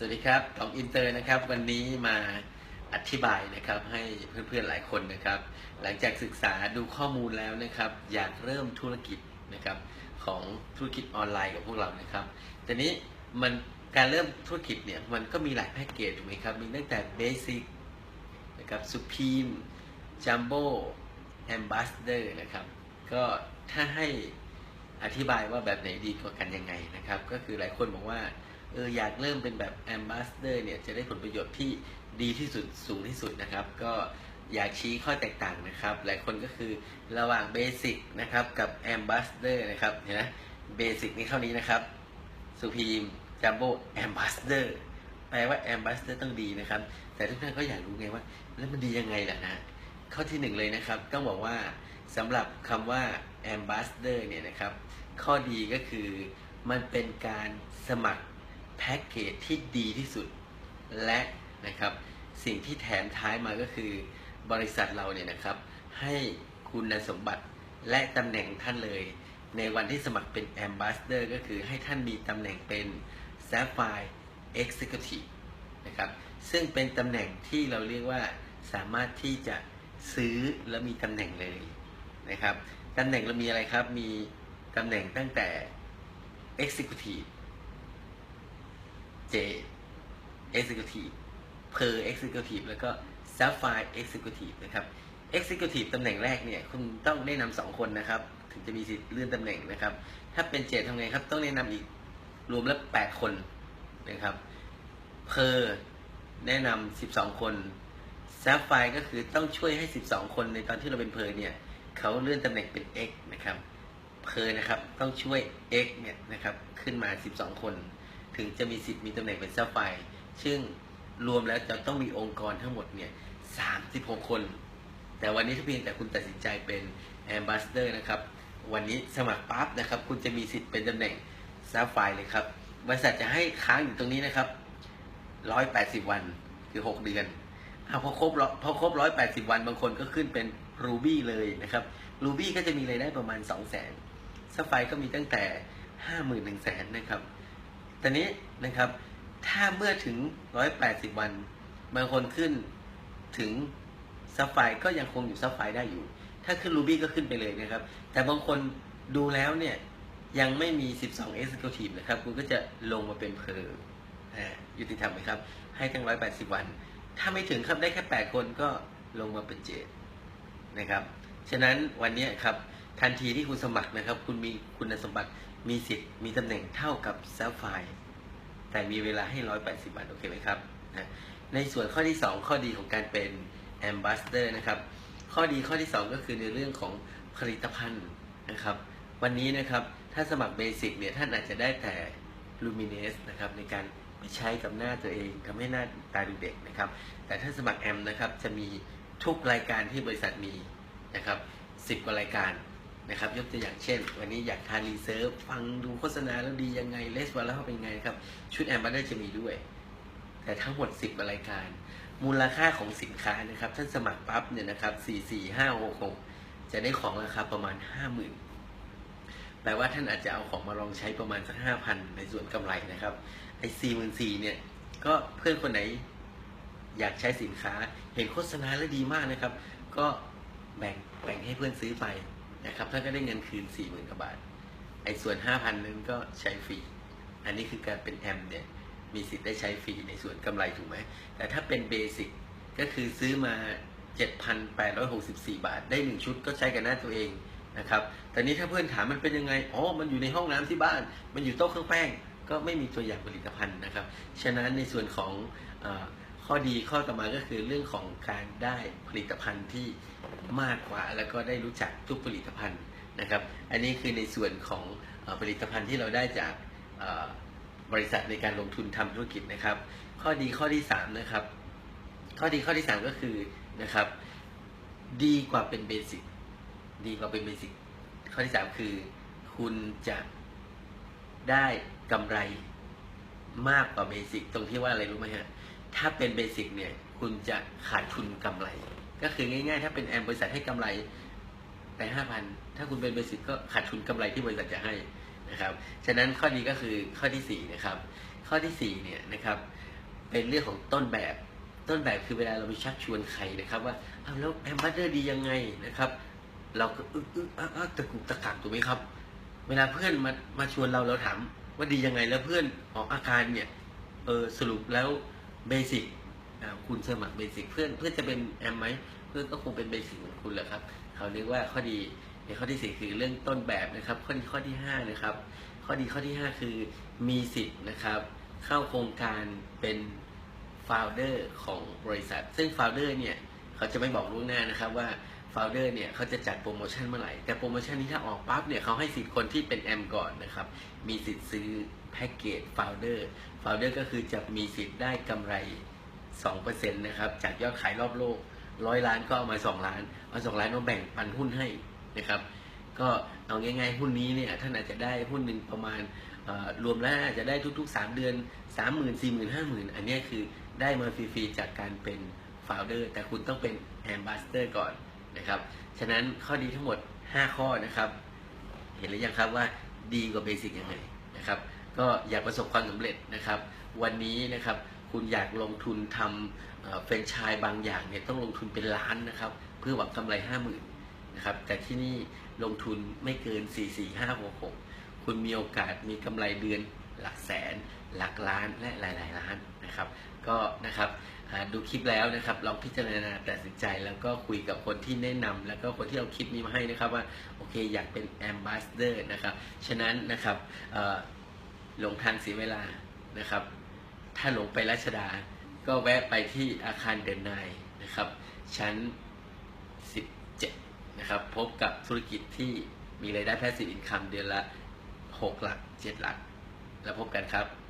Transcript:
สวัสดีครับของอินเตอร์นะครับ วันนี้มาอธิบายนะครับให้เพื่อนๆหลายคนนะครับ หลังจากศึกษาดูข้อมูลแล้วนะครับ อยากเริ่มธุรกิจนะครับของธุรกิจออนไลน์กับพวกเรานะครับแต่นี้มันการเริ่มธุรกิจเนี่ยมันก็มีหลายแพ็กเกจถูกไหมครับมีตั้งแต่เบสิกนะครับสุพีมจัมโบ้แอมบ s สเดอร์นะครับก็ถ้าให้อธิบายว่าแบบไหนดีกว่ากันยังไงนะครับ ก็คือหลายคนบอกว่า เอออยากเริ่มเป็นแบบ Ambassador เนี่ยจะได้ผลประโยชน์ที่ดีที่สุดสูงที่สุดนะครับ ก็อยากชี้ข้อแตกต่างนะครับ หลายคนก็คือระหว่าง Basic นะครับกับ Ambassador นะครับเห็นไหม Basic นี่เท่านี้นะครับ Supreme Jumbo Ambassador แปลว่า Ambassador ต้องดีนะครับ แต่ทุกท่านก็อยากรู้ไงว่า แล้วมันดียังไงล่ะนะข้อที่หนึ่งเลยนะครับ ต้องบอกว่าสำหรับคำว่า Ambassador เนี่ยนะครับ ข้อดีก็คือมันเป็นการสมัคร แพ็กเกจที่ดีที่สุดและนะครับสิ่งที่แถมท้ายมาก็คือบริษัทเราเนี่ยนะครับ ให้คุณสมบัติและตำแหน่งท่านเลย ในวันที่สมัครเป็น Ambassador ก็คือให้ท่านมีตำแหน่งเป็น Sapphire Executive นะครับซึ่งเป็นตำแหน่งที่เราเรียกว่าสามารถที่จะซื้อและมีตำแหน่งเลยนะครับตำแหน่งเรามีอะไรครับ มีตำแหน่งตั้งแต่ Executive J Executive Per Executive แล้วก็ Sapphire Executive นะครับ Executive ตำแหน่งแรกเนี่ยคุณต้องแนะนำสองคนนะครับ ถึงจะมีสิทธิ์เลื่อนตำแหน่งนะครับ ถ้าเป็นเจทำไงครับ ต้องแนะนำอีกรวมแล้วแปดคนนะครับ Per แนะนำสิบสองคน Sapphire ก็คือต้องช่วยให้สิบสองคนในตอนที่เราเป็น Per เนี่ยเขาเลื่อนตำแหน่งเป็น X นะครับเพอนะครับต้องช่วย X เนี่ยนะครับขึ้นมา 12 คน ถึงจะมีสิทธิ์มีตำแหน่งเป็นเจ้าไฟ ซึ่งรวมแล้วจะต้องมีองค์กรทั้งหมดเนี่ย36คน แต่วันนี้ถ้าเพียงแต่คุณตัดสินใจเป็นแอมบ s สเดอร์นะครับ วันนี้สมัครปั๊บนะครับ คุณจะมีสิทธิ์เป็นตำแหน่งซาไฟเลยครับ บริษัทจะให้ค้างอยู่ตรงนี้นะครับ180วันคือ6เดือนเอาพอครบพอครบ180วันบางคนก็ขึ้นเป็นรูบี้เลยนะครับรูบี้ก็จะมีรายได้ประมาณ2 0 0 0 0 0ซัฟไฟก็มีตั้งแต่ห้าหมื่นหนึ่งแสนนะครับ ตอนนี้นะครับ ถ้าเมื่อถึงร้อยแปดสิบวัน บางคนขึ้นถึงซัฟไฟก็ยังคงอยู่ซัฟไฟได้อยู่ ถ้าขึ้นรูบี้ก็ขึ้นไปเลยนะครับ แต่บางคนดูแล้วเนี่ยยังไม่มี 12 Executive นะครับ คุณก็จะลงมาเป็นเพอร์ยุติธรรมไหมครับ ให้ทั้ง 180 วัน ถ้าไม่ถึงครับได้แค่ 8 คนก็ลงมาเป็นเจดนะครับ ฉะนั้นวันนี้ครับ ทันทีที่คุณสมัครนะครับ คุณมีคุณสมบัติมีสิทธิ์มีตำแหน่งเท่ากับเซฟ์ไฟแต่มีเวลาให้ร้อยแปดสิบวันโอเคไหมครับนะในส่วนข้อที่สองข้อดีของการเป็นแอมบ s สเดอร์นะครับ ข้อดีข้อที่สองก็คือในเรื่องของผลิตภัณฑ์นะครับ วันนี้นะครับถ้าสมัครเบสิกเนี่ยท่านอาจจะได้แต่ Luminous นะครับในการใช้กับหน้าตัวเองทำให้หน้าตาดูเด็กนะครับ แต่ถ้าสมัครแอมนะครับจะมีทุกรายการที่บริษัทมีนะครับสิบกว่ารายการ นะครับยกตัวอย่างเช่น วันนี้อยากทานรีเซิร์ฟฟังดูโฆษณาแล้วดียังไงเลสวันแล้วเป็นไงครับ ชุดแอมบัตเดอร์จะมีด้วย แต่ทั้งหมด 10 รายการ มูลค่าของสินค้านะครับท่านสมัครปั๊บเนี่ยนะครับ 4 4 5 6 6 จะได้ของราคาประมาณ 50,000 แปลว่าท่านอาจจะเอาของมาลองใช้ประมาณสัก 5,000 ในส่วนกำไรนะครับไอ้4 4 0 0 0เนี่ยก็เพื่อนคนไหนอยากใช้สินค้าเห็นโฆษณาแล้วดีมากนะครับ ก็แบ่งแบ่งให้เพื่อนซื้อไป นะครับท่านก็ได้เงินคืน4ี่หมื่นกว่าบาท ไอ้ส่วนห้าพันนึงก็ใช้ฟรี อันนี้คือการเป็นแอมเนี่ยมีสิทธิ์ได้ใช้ฟรีในส่วนกำไรถูกไหม แต่ถ้าเป็นเบสิกก็คือซื้อมา 7,864 บาท ได้ 1 ชุดก็ใช้กับหน้าตัวเองนะครับต่นี้ถ้าเพื่อนถามมันเป็นยังไง อ๋อ มันอยู่ในห้องน้ำที่บ้าน มันอยู่โต๊ะเครื่องแป้ง ก็ไม่มีตัวอย่างผลิตภัณฑ์นะครับ ฉะนั้นในส่วนของอ ข้อดีข้อต่อมาก็คือเรื่องของการได้ผลิตภัณฑ์ที่มากกว่า แล้วก็ได้รู้จักทุกผลิตภัณฑ์นะครับ อันนี้คือในส่วนของผลิตภัณฑ์ที่เราได้จากบริษัทในการลงทุนทำธุรกิจนะครับ ข้อดีข้อที่3นะครับ ข้อดีข้อที่ 3 ก็คือนะครับ ดีกว่าเป็นเบสิกดีกว่าเป็นเบสิกข้อที่ 3 คือ คุณจะได้กำไรมากกว่าเบสิกตรงที่ว่าอะไรรู้ไหมฮะ ถ้าเป็นเบสิกเนี่ยคุณจะขาดทุนกำไร ก็คือง่ายๆ ถ้าเป็นแอมบริษัทให้กำไรแต่ห้าพันถ้าคุณเป็นเบสิกก็ขาดทุนกำไรที่บริษัทจะให้นะครับฉะนั้นข้อดีก็คือข้อที่สี่นะครับข้อที่สี่เนี่ยนะครับเป็นเรื่องของต้นแบบต้นแบบคือเวลาเราไปชักชวนใครนะครับ ว่าเอาแล้วแอมบัสเดอร์ดียังไงนะครับ เราก็อึกอึกอักอักตะกุกตะกักถูกไหมครับ เวลาเพื่อนมามาชวนเราเราถามว่าดียังไงแล้วเพื่อนออกอาการเนี่ยเออสรุปแล้ว เบสิกคุณสมัครเบสิกเพื่อนเพื่อนจะเป็นแอมไหมเพื่อนก็คงเป็นเบสิกเหมือนคุณแหละครับเขาเรียกว่าข้อดีในข้อที่สี่คือเรื่องต้นแบบนะครับ ข้อดีข้อที่ห้านะครับ ข้อดีข้อที่ห้าคือมีสิทธิ์นะครับ เข้าโครงการเป็นฟลเดอร์ของบริษัท ซึ่งฟลเดอร์เนี่ยเขาจะไม่บอกล่วงหน้านะครับว่า ฟ o u เดอร์เนี่ยเขาจะจัดโปรโมชั่นเมื่อไหร่ แต่โปรโมชั่นนี้ถ้าออกปั๊บเนี่ยเขาให้สิทธิ์คนที่เป็นแอมก่อนนะครับ มีสิทธิ์ซื้อแพ็กเกจฟ o u เดอร์ฟ o u เดอร์ก็คือจะมีสิทธิ์ได้กำไร 2%นะครับจากยอดขายรอบโลกร้อยล้านก็เอามา 2 ล้านเอา2ล้านมาแบ่งปันหุ้นให้นะครับก็เอาง่ายๆหุ้นนี้เนี่ยท่านอาจจะได้หุ้นหนึ่งประมาณรวมแล้วอาจจะได้ทุก ๆ 3 เดือน 3 0 0 0 0 4 0 0 0 0 5 0,000 อันนี้คือได้มาฟรีๆจากการเป็นฟ o u เดอร์แต่คุณต้องเป็นแอมบ s สเตอร์ก่อน นะครับฉะนั้นข้อดีทั้งหมด 5 ข้อนะครับ เห็นหรือยังครับว่าดีกว่าเบสิกยังไงนะครับก็อยากประสบความสำเร็จนะครับ วันนี้นะครับคุณอยากลงทุนทำเอ่อแฟรนไชส์บางอย่างเนี่ยต้องลงทุนเป็นล้านนะครับ เพื่อหวังกำไร 5 0,000นะครับแต่ที่นี่ลงทุนไม่เกิน 4 4 5 6 6 คุณมีโอกาสมีกำไรเดือน หลักแสน หลักล้านและหลายๆล้านนะครับ ก็นะครับดูคลิปแล้วนะครับลองพิจารณาตัดสินใจแล้วก็คุยกับคนที่แนะนำแล้วก็คนที่เอาคลิปนี้มาให้นะครับว่าโอเคอยากเป็นแอมบ s สเดอร์นะครับฉะนั้นนะครับหลงทางเสียเวลานะครับ ถ้าหลงไปรัชดา ก็แวะไปที่อาคารเดินนายนะครับชั้น 17นะครับพบกับธุรกิจที่มีรายได้แพสซีฟอินคัมเดือนละ 6 หลัก 7 หลัก แล้วพบกันครับ